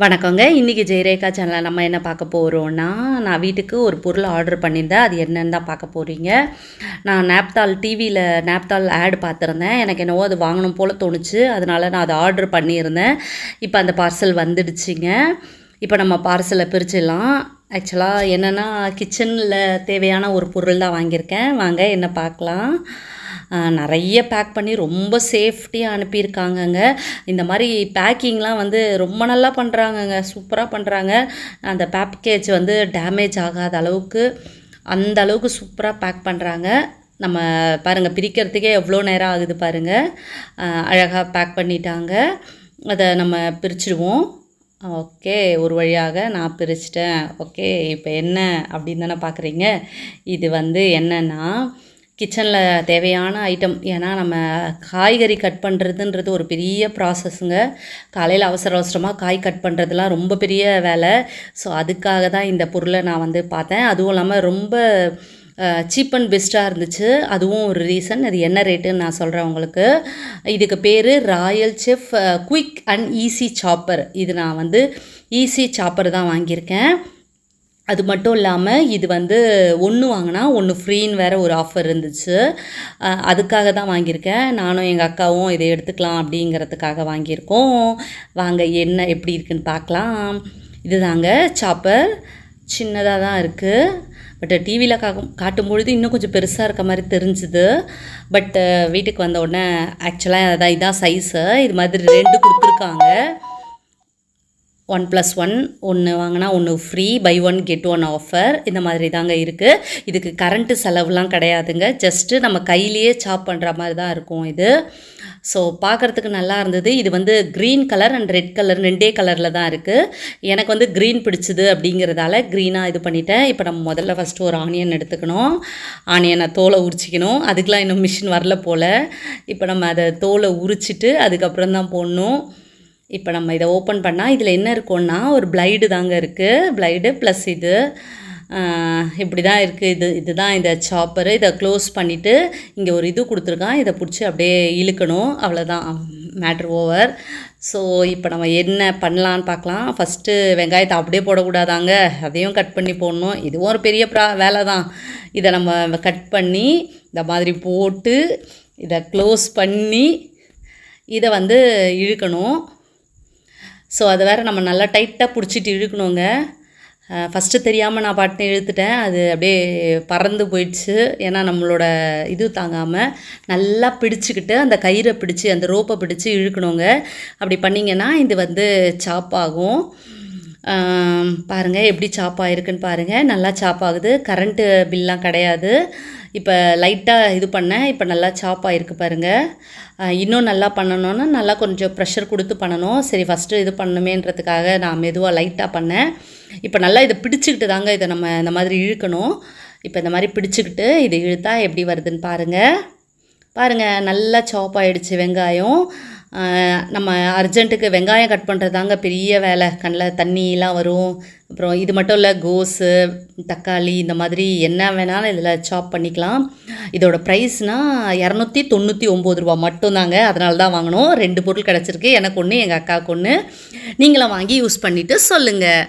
வணக்கங்க. இன்றைக்கி ஜெயரேகா சேனலில் நம்ம என்ன பார்க்க போகிறோன்னா நான் வீட்டுக்கு ஒரு பொருள் ஆர்டர் பண்ணியிருந்தேன். அது என்னன்னு தான் பார்க்க போகிறீங்க நான் நேப்தால் டிவியில் நேப்தால் ஆட் பார்த்துருந்தேன். எனக்கு என்னவோ அது வாங்கணும் போல் தோணுச்சு. அதனால் நான் அதை ஆர்டர் பண்ணியிருந்தேன். இப்போ அந்த பார்சல் வந்துடுச்சுங்க. இப்போ நம்ம பார்சலை பிரிச்சிடலாம். ஆக்சுவலாக என்னென்னா கிச்சனில் தேவையான ஒரு பொருள் தான் வாங்கியிருக்கேன். வாங்க என்ன பார்க்கலாம். நிறைய பேக் பண்ணி ரொம்ப சேஃப்டியாக அனுப்பியிருக்காங்கங்க. இந்த மாதிரி பேக்கிங்லாம் வந்து ரொம்ப நல்லா பண்ணுறாங்கங்க சூப்பராக பண்ணுறாங்க அந்த பேக்கேஜ் வந்து டேமேஜ் ஆகாத அளவுக்கு அந்த அளவுக்கு சூப்பராக பேக் பண்ணுறாங்க நம்ம பாருங்கள் பிரிக்கிறதுக்கே எவ்வளோ நேரம் ஆகுது பாருங்கள் அழகாக பேக் பண்ணிட்டாங்க. அதை நம்ம பிரிச்சிடுவோம். ஓகே ஒரு வழியாக நான் பிரிச்சிட்டேன். ஓகே இப்போ என்ன அப்படின்னு தானே பார்க்குறீங்க இது வந்து என்னென்னா கிச்சனில் தேவையான ஐட்டம் ஏன்னா நம்ம காய்கறி கட் பண்ணுறதுன்றது ஒரு பெரிய ப்ராசஸ்ஸுங்க காலையில் அவசர அவசரமாக காய் கட் பண்ணுறதுலாம் ரொம்ப பெரிய வேலை. ஸோ அதுக்காக தான் இந்த பொருளை நான் வந்து பார்த்தேன். அதுவும் இல்லாமல் ரொம்ப சீப் அண்ட் பெஸ்ட்டாக இருந்துச்சு. அதுவும் ஒரு ரீசன் அது என்ன ரேட்டுன்னு நான் சொல்கிறேன் உங்களுக்கு. இதுக்கு பேர் royal chef quick and easy chopper இது நான் வந்து ஈஸி சாப்பர் தான் வாங்கியிருக்கேன். அது மட்டும் இல்லாமல் இது வந்து ஒன்று வாங்கினா ஒன்று ஃப்ரீன்னு வேறு ஒரு ஆஃபர் இருந்துச்சு. அதுக்காக தான் வாங்கியிருக்கேன். நானும் எங்கள் அக்காவும் இதை எடுத்துக்கலாம் அப்படிங்கிறதுக்காக வாங்கியிருக்கோம். வாங்க என்ன எப்படி இருக்குன்னு பார்க்கலாம். இதுதாங்க சாப்பர் சின்னதாக தான் இருக்குது பட் டிவியில் கா காட்டும் பொழுது இன்னும் கொஞ்சம் பெருசாக இருக்க மாதிரி தெரிஞ்சுது. பட் வீட்டுக்கு வந்த உடனே ஆக்சுவலாக அதான் இதான் சைஸு இது மாதிரி ரெண்டு கொடுத்துருக்காங்க. ஒன் ப்ளஸ் ஒன் ஒன்று வாங்கினா ஒன்று free buy one get one offer இந்த மாதிரி தாங்க இருக்குது இதுக்கு கரண்ட்டு செலவுலாம் கிடையாதுங்க. ஜஸ்ட்டு நம்ம கையிலேயே சாப் பண்ணுற மாதிரி தான் இருக்கும் இது. ஸோ பார்க்குறதுக்கு நல்லா இருந்தது. இது வந்து green colour and red colour ரெண்டே கலரில் தான் இருக்குது எனக்கு வந்து க்ரீன் பிடிச்சிது அப்படிங்கிறதால க்ரீனாக இது பண்ணிட்டேன். இப்போ நம்ம முதல்ல ஃபஸ்ட்டு ஒரு ஆனியன் எடுத்துக்கணும். ஆனியனை தோலை உரிச்சிக்கணும். அதுக்கெலாம் இன்னும் மிஷின் வரல போல். இப்போ நம்ம அதை தோலை உரிச்சிட்டு அதுக்கப்புறம் தான் போடணும். இப்போ நம்ம இதை ஓப்பன் பண்ணால் இதில் என்ன இருக்கும்னா ஒரு பிளைடு தாங்க இருக்குது பிளைடு ப்ளஸ் இது. இப்படி தான் இருக்குது இது இதுதான் இந்த சாப்பரு இதை க்ளோஸ் பண்ணிவிட்டு இங்கே ஒரு இது கொடுத்துருக்கான். இதை பிடிச்சி அப்படியே இழுக்கணும். அவ்வளோதான் மேட்ரு ஓவர் ஸோ இப்போ நம்ம என்ன பண்ணலான்னு பார்க்கலாம். ஃபஸ்ட்டு வெங்காயத்தை அப்படியே போடக்கூடாதாங்க? அதையும் கட் பண்ணி போடணும். இதுவும் ஒரு பெரிய ப்ரா வேலை தான் இதை நம்ம கட் பண்ணி இந்த மாதிரி போட்டு இதை க்ளோஸ் பண்ணி இதை வந்து இழுக்கணும். ஸோ அதை வேறு நம்ம நல்லா டைட்டாக பிடிச்சிட்டு இழுக்கணுங்க. ஃபஸ்ட்டு தெரியாமல் நான் பாட்டு இழுத்துட்டேன். அது அப்படியே பறந்து போயிடுச்சு. ஏன்னா நம்மளோட இது தாங்காமல் நல்லா பிடிச்சிக்கிட்டு அந்த கயிறை பிடிச்சி அந்த ரோப்பை பிடிச்சி இழுக்கணுங்க. அப்படி பண்ணிங்கன்னா இது வந்து சாப் ஆகும் பாருங்கள் எப்படி சாப் ஆகிருக்குன்னு பாருங்கள் நல்லா சாப் ஆகுது கரண்ட்டு பில்லாம் கிடையாது. இப்போ லைட்டாக இது பண்ணேன் இப்போ நல்லா சாப் ஆகிருக்கு பாருங்கள் இன்னும் நல்லா பண்ணணும்னா நல்லா கொஞ்சம் ப்ரெஷர் கொடுத்து பண்ணணும். சரி ஃபஸ்ட்டு இது பண்ணணுமேன்றதுக்காக நான் மெதுவாக லைட்டாக பண்ணேன். இப்போ நல்லா இதை பிடிச்சிக்கிட்டு தாங்க இதை நம்ம இந்த மாதிரி இழுக்கணும். இப்போ இந்த மாதிரி பிடிச்சிக்கிட்டு இதை இழுத்தா எப்படி வருதுன்னு பாருங்கள் பாருங்கள் நல்லா சாப் ஆகிடுச்சு வெங்காயம். நம்ம அர்ஜென்ட்டுக்கு வெங்காயம் கட் பண்ணுறது தாங்க பெரிய வேலை. கண்ணில் தண்ணிலாம் வரும். அப்புறம் இது மட்டும் இல்லை கோஸு தக்காளி இந்த மாதிரி என்ன வேணாலும் இதில் சாப் பண்ணிக்கலாம். இதோட ப்ரைஸ்னால் இரநூத்தி தொண்ணூற்றி ஒம்பது ரூபா மட்டும்தாங்க. அதனால தான் வாங்கினோம். ரெண்டு பொருள் கிடச்சிருக்கு. எனக்கு ஒன்று எங்கள் அக்காவுக்கு ஒன்று நீங்களும் வாங்கி யூஸ் பண்ணிவிட்டு சொல்லுங்கள்